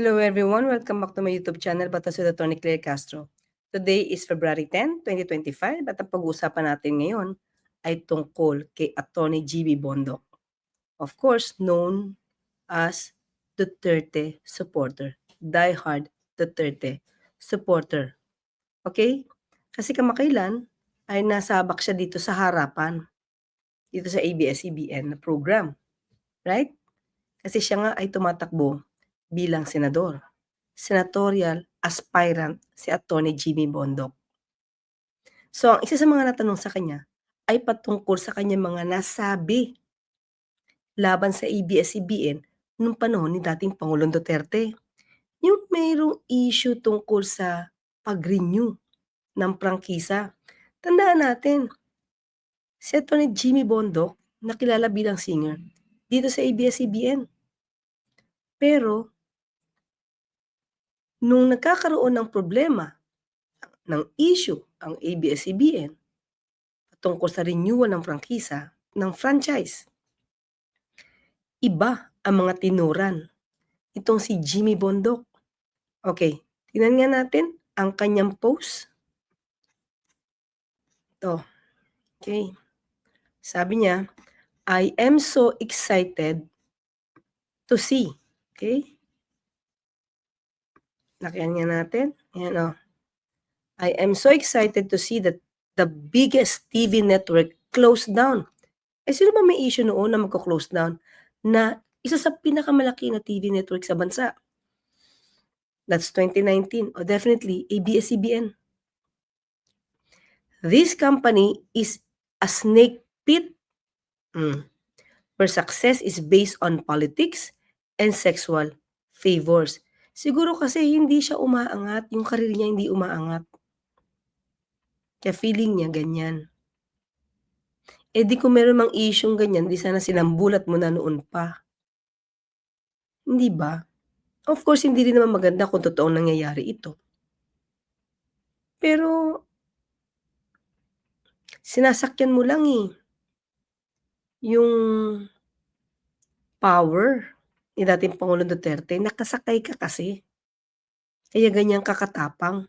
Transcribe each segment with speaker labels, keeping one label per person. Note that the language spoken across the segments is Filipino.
Speaker 1: Hello everyone, welcome back to my YouTube channel, Batas with Attorney Claire Castro. Today is February 10, 2025 at ang pag-uusapan natin ngayon ay tungkol kay Attorney GB Bondoc. Of course, known as Duterte supporter. Die-hard Duterte supporter. Okay? Kasi kamakailan ay nasabak siya dito sa harapan. Dito sa ABS-CBN na program. Right? Kasi siya nga ay tumatakbo bilang senador. Senatorial aspirant si Attorney Jimmy Bondoc. So, ang isa sa mga natanong sa kanya ay patungkol sa kanyang mga nasabi laban sa ABS-CBN nung panahon ni dating Pangulong Duterte. Yung mayroong issue tungkol sa pag-renew ng prangkisa. Tandaan natin, si Attorney Jimmy Bondoc, nakilala bilang singer, dito sa ABS-CBN. Pero, nung nagkakaroon ng problema, ng issue ang ABS-CBN tungkol sa renewal ng prangkisa, ng franchise, iba ang mga tinuran itong si Jimmy Bondoc. Okay, tingnan nga natin ang kanyang post. Ito. Okay. Sabi niya, I am so excited to see. Okay? Nakyan nga natin. Ayan o. I am so excited to see that the biggest TV network closed down. Eh, sino ba may issue noon na magko-close down? Na isa sa pinakamalaki na TV network sa bansa. That's 2019. Oh, definitely, ABS-CBN. This company is a snake pit mm, where success is based on politics and sexual favors. Siguro kasi hindi siya umaangat, yung karir niya hindi umaangat. Kaya feeling niya ganyan. Eh di kung meron mang issue ganyan, di sana sinambulat mo na noon pa. Hindi ba? Of course, hindi rin naman maganda kung totoong nangyayari ito. Pero, sinasakyan mo lang eh. Yung power ni dating Pangulong Duterte, nakasakay ka kasi. Kaya ganyan kakatapang.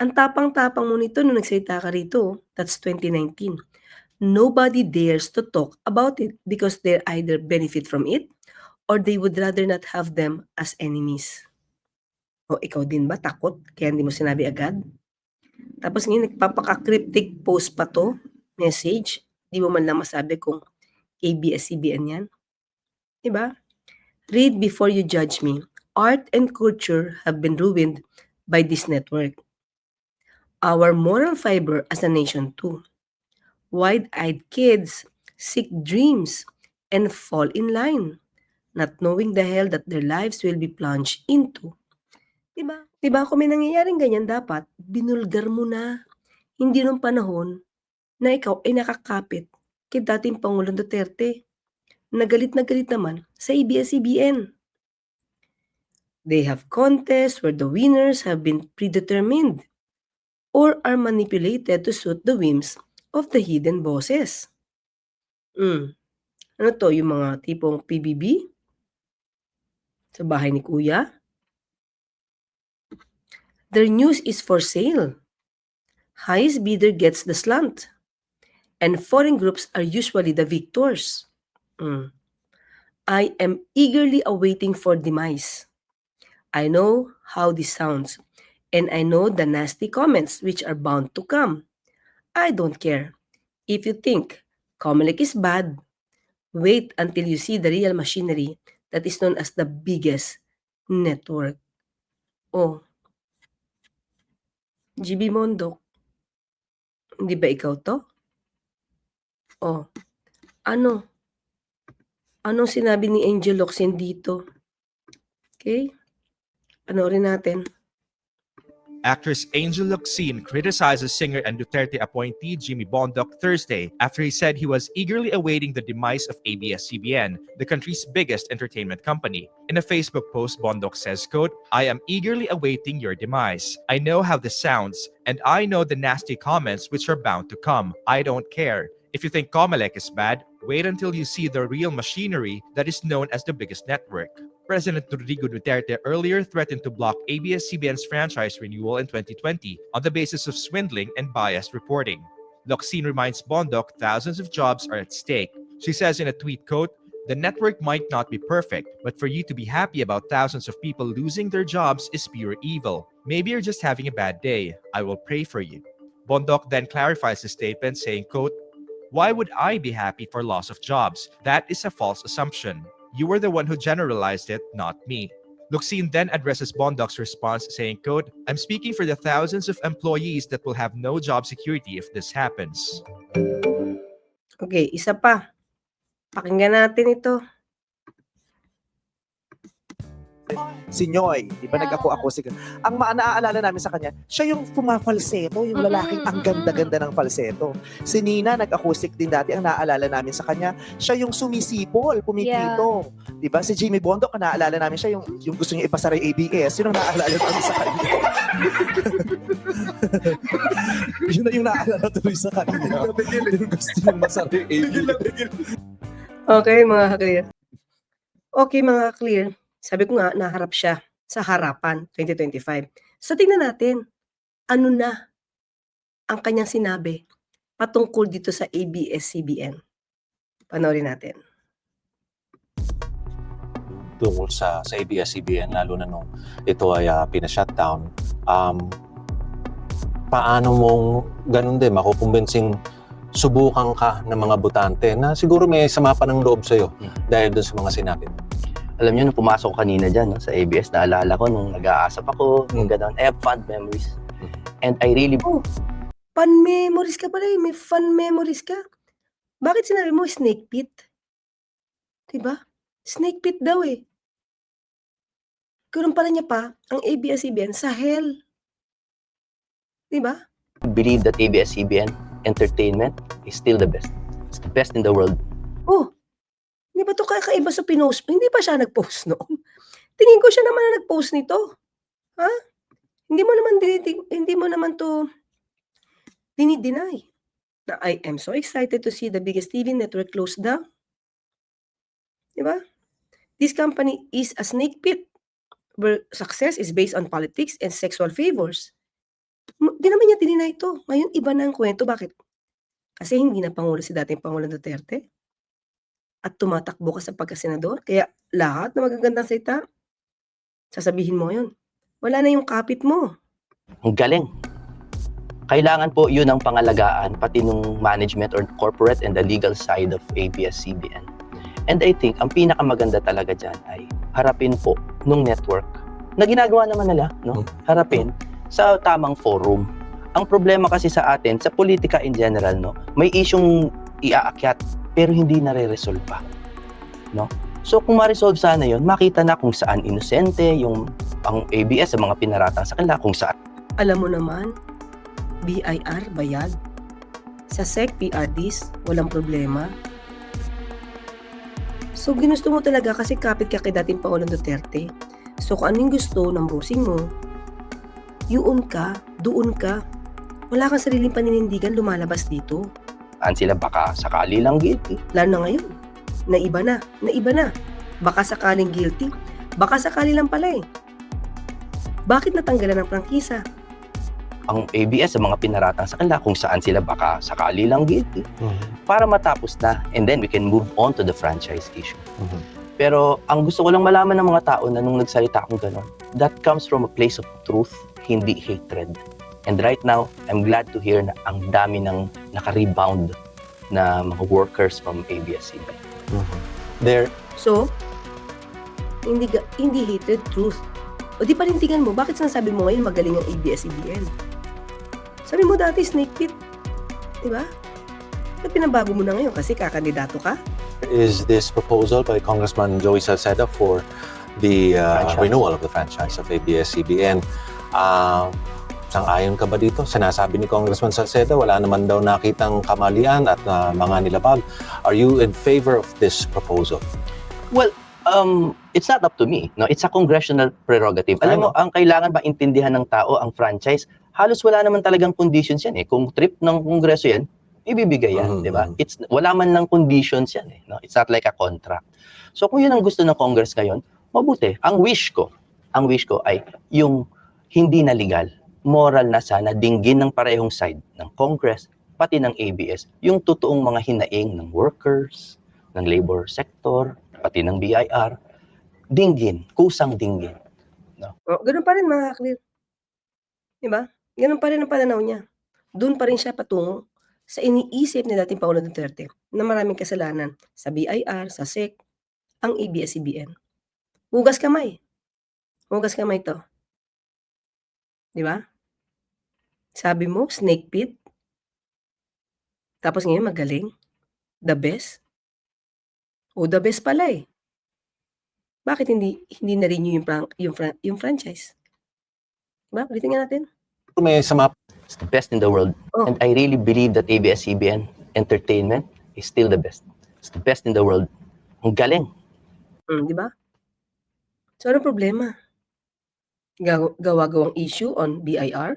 Speaker 1: Ang tapang-tapang mo nito nung nagsalita ka rito, that's 2019. Nobody dares to talk about it because they either benefit from it or they would rather not have them as enemies. O ikaw din ba takot kaya hindi mo sinabi agad? Tapos ngayon nagpapaka-cryptic post pa to, message, di mo man lang masabi kung ABS-CBN yan. Diba? Read before you judge me. Art and culture have been ruined by this network. Our moral fiber as a nation too. Wide-eyed kids seek dreams and fall in line, not knowing the hell that their lives will be plunged into. Diba? Diba kung may nangyayaring ganyan dapat, binulgar mo na. Hindi nung panahon na ikaw ay nakakapit kay dating Pangulong Duterte. Nagalit na galit naman sa ABS-CBN. They have contests where the winners have been predetermined or are manipulated to suit the whims of the hidden bosses. Mm. Ano to, yung mga tipong PBB? Sa bahay ni Kuya? Their news is for sale. Highest bidder gets the slant. And foreign groups are usually the victors. Mm. I am eagerly awaiting for demise. I know how this sounds, and I know the nasty comments which are bound to come. I don't care. If you think Comelec is bad, wait until you see the real machinery that is known as the biggest network. Oh, GB Mondo, hindi ba ikaw to? Oh, ano? Anong sinabi ni Angel Locsin dito? Okay? Panoorin natin.
Speaker 2: Actress Angel Locsin criticizes singer and Duterte appointee Jimmy Bondoc Thursday after he said he was eagerly awaiting the demise of ABS-CBN, the country's biggest entertainment company. In a Facebook post, Bondoc says, quote, I am eagerly awaiting your demise. I know how this sounds, and I know the nasty comments which are bound to come. I don't care. If you think Comelec is bad, Wait until you see the real machinery that is known as the biggest network. President Rodrigo Duterte earlier threatened to block ABS-CBN's franchise renewal in 2020 on the basis of swindling and biased reporting. Loxine reminds Bondoc thousands of jobs are at stake. She says in a tweet quote, the network might not be perfect, but for you to be happy about thousands of people losing their jobs is pure evil. Maybe you're just having a bad day. I will pray for you. Bondoc then clarifies the statement saying, quote, Why would I be happy for loss of jobs? That is a false assumption. You were the one who generalized it, not me. Luxine then addresses Bondoc's response saying, quote, I'm speaking for the thousands of employees that will have no job security if this happens.
Speaker 1: Okay, isa pa. Pakinggan natin ito.
Speaker 3: Si Noy, di ba nag-ako-ako si Ang ma- naaalala namin sa kanya, siya yung pumafalseto, yung lalaking ang ganda-ganda ng falseto. Si Nina, nag-acoustic din dati, ang naaalala namin sa kanya, siya yung sumisipol, pumipito. Di ba? Si Jimmy Bondo, ang naaalala namin siya yung, yung gusto niya ipasara yung ABS, yun ang naaalala namin sa kanya.
Speaker 4: Yun na yung naalala tuloy sa kanya. yung gusto niyang masara yung ABS.
Speaker 1: Okay, mga clear. Okay, mga clear. Sabi ko nga, naharap siya sa harapan 2025. So, tingnan natin, ano na ang kanyang sinabi patungkol dito sa ABS-CBN. Panoorin natin.
Speaker 5: tungkol sa sa ABS-CBN lalo na nung ito ay uh, pina-shutdown um, paano mong ganun din makukumbensing subukan ka ng mga botante na siguro may sama pa ng loob sa'yo dahil dun sa mga sinabi mo.
Speaker 6: Alam niyo, nung pumasok ko kanina dyan no, sa ABS, naalala ko nung nag-aasap ako, nung gano'n, I have fond memories. And I really,
Speaker 1: Fun memories ka pala eh. May fun memories ka. Bakit sinabi mo snake pit? Diba? Snake pit daw eh. Karoon pala niya pa ang ABS-CBN sa hell. Diba?
Speaker 6: believe that ABS-CBN entertainment is still the best. It's the best in the world.
Speaker 1: Oh, hindi ba to kakaiba sa pinost? Hindi ba siya nag-post noon? Tingin ko siya naman na nag-post nito. Ha? Hindi mo naman dinitig, hindi mo naman to dinideny na I am so excited to see the biggest TV network close down. Diba? This company is a snake pit where success is based on politics and sexual favors. Di naman niya dininay ito. Ngayon, iba na ang kwento. Bakit? Kasi hindi na Pangulo si dating Pangulo Duterte at tumatakbo ka sa pagkasenador. Kaya lahat na magagandang salita, sasabihin mo yun. Wala na yung kapit mo.
Speaker 6: Ang galing. Kailangan po yun ang pangalagaan, pati nung management or corporate and the legal side of ABS-CBN. And I think, ang pinakamaganda talaga dyan ay harapin po nung network na ginagawa naman nila, no? Harapin sa tamang forum. Ang problema kasi sa atin, sa politika in general, no? May isyong iaakyat pero hindi nare-resolve pa. No? So kung ma-resolve sana yon, makita na kung saan inosente yung ang ABS sa mga pinaratang sa kanila, kung saan
Speaker 1: Alam mo naman, BIR, bayad. Sa SEC, PRDs, walang problema. So, ginusto mo talaga kasi kapit ka kay dating Pangulong Duterte. So, kung anong gusto ng bossing mo, yun ka, doon ka. Wala kang sariling paninindigan lumalabas dito.
Speaker 6: Saan sila baka sakali lang guilty.
Speaker 1: Lalo na ngayon. Naiba na. Naiba na. Baka sakaling guilty. Baka sakali lang pala eh. Bakit natanggalan ng prangkisa?
Speaker 6: Ang ABS sa mga pinaratang sa kanila, kung saan sila baka sakali lang guilty. Para matapos na, and then we can move on to the franchise issue. Pero ang gusto ko lang malaman ng mga tao na nung nagsalita akong gano'n, that comes from a place of truth, hindi hatred. And right now, I'm glad to hear na ang dami ng naka-rebound na mga workers from ABS-CBN.
Speaker 5: There,
Speaker 1: So, hindi, hindi hatred, truth. O di panindigan mo, bakit sinasabi mo ngayon magaling ang ABS-CBN? Sabi mo dati, snake pit. Di ba? Ba't pinabago mo na ngayon kasi kakandidato ka?
Speaker 5: is this proposal by Congressman Joey Salceda for the uh,
Speaker 6: Franchise.
Speaker 5: renewal of the franchise of ABS-CBN. Uh, sang-ayon ka ba dito? Sinasabi ni Congressman Salceda, wala naman daw nakitang kamalian at uh, mga nilabag. Are you in favor of this proposal?
Speaker 6: Well, um, it's not up to me. No, it's a congressional prerogative. Alam mo, ang kailangan ba intindihan ng tao ang franchise? Halos wala naman talagang conditions yan eh. Kung trip ng kongreso yan, ibibigay yan,
Speaker 5: Mhm.
Speaker 6: di ba? It's wala man lang conditions yan eh, no? It's not like a contract. So kung yun ang gusto ng Congress ngayon, mabuti. Ang wish ko, ang wish ko ay yung hindi na legal, moral na sana dinggin ng parehong side ng Congress pati ng ABS yung totoong mga hinaing ng workers, ng labor sector, pati ng BIR, dinggin, kusang dinggin.
Speaker 1: Oh, ganun pa rin mga clear. 'Di ba? Ganun pa rin ang pananaw niya. Doon pa rin siya patungo sa iniisip ni dating Pangulo Duterte na maraming kasalanan sa BIR, sa SEC, ang ABS-CBN. Hugas kamay. Hugas kamay to. 'Di ba? Sabi mo, snake pit. Tapos ngayon magaling. The best. O the best pala eh. Bakit hindi hindi na-renew yung, fran- yung, fran- yung franchise? Diba? Ulitin nga natin.
Speaker 5: May sama
Speaker 6: It's the best in the world.
Speaker 1: Oh.
Speaker 6: And I really believe that ABS-CBN entertainment is still the best. It's the best in the world. Ang galing.
Speaker 1: Mm, di ba? So, ano problema? Gaw- Gawa-gawang issue on BIR?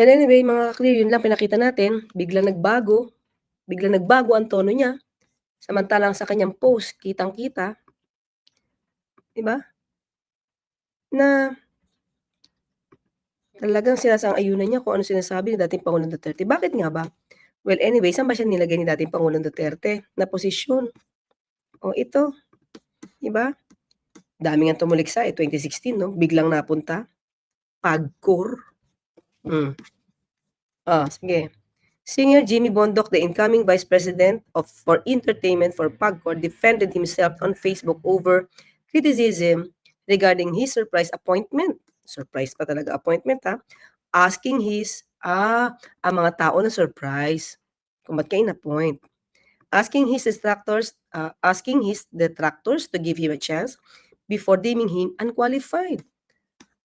Speaker 1: And anyway, mga clear, yun lang pinakita natin. Biglang nagbago. Biglang nagbago ang tono niya. Samantalang sa kanyang post, kitang-kita. Di ba? Na talagang sinasang-ayunan niya kung ano sinasabi ng dating Pangulong Duterte. Bakit nga ba? Well, anyway, saan ba siya nilagay ni dating Pangulong Duterte na posisyon? O ito, 'di ba? Dami nga tumuliksa eh 2016 no, biglang napunta. Pagcor. Mm. Ah, sige. Senior Jimmy Bondoc, the incoming Vice President of for Entertainment for Pagcor, defended himself on Facebook over criticism regarding his surprise appointment. Surprise pa talaga appointment ha. Asking his, ah, ang mga tao na surprise kung ba't kayo na-point. Asking his detractors, uh, asking his detractors to give him a chance before deeming him unqualified.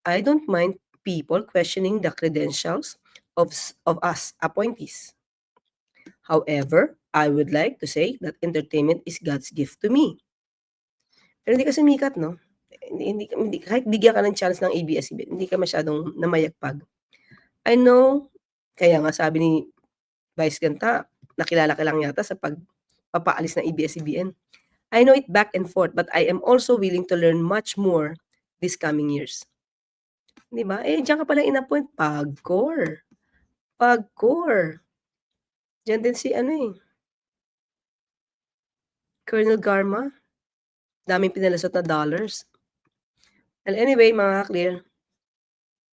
Speaker 1: I don't mind people questioning the credentials of, of us appointees. However, I would like to say that entertainment is God's gift to me. Pero hindi ka sumikat, no? Hindi, hindi, kahit bigyan ka ng chance ng ABS-CBN, hindi ka masyadong namayagpag. I know, kaya nga sabi ni Vice Ganta, nakilala ka lang yata sa pagpapaalis ng ABS-CBN. I know it back and forth, but I am also willing to learn much more this coming years. Di ba? Eh, diyan ka pala in-appoint. Pagcor. Pagcor. Diyan din si ano eh. Colonel Garma. Daming pinalasot na dollars. Well, anyway, mga clear.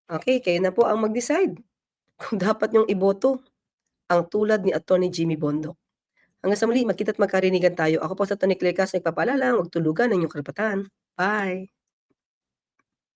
Speaker 1: Okay, kayo na po ang mag-decide kung dapat yung iboto ang tulad ni Attorney Jimmy Bondoc. Hanggang sa muli, magkita't magkarinigan tayo. Ako po sa Tony Clearcast, nagpapaalala, huwag tulugan ang inyong karapatan. Bye!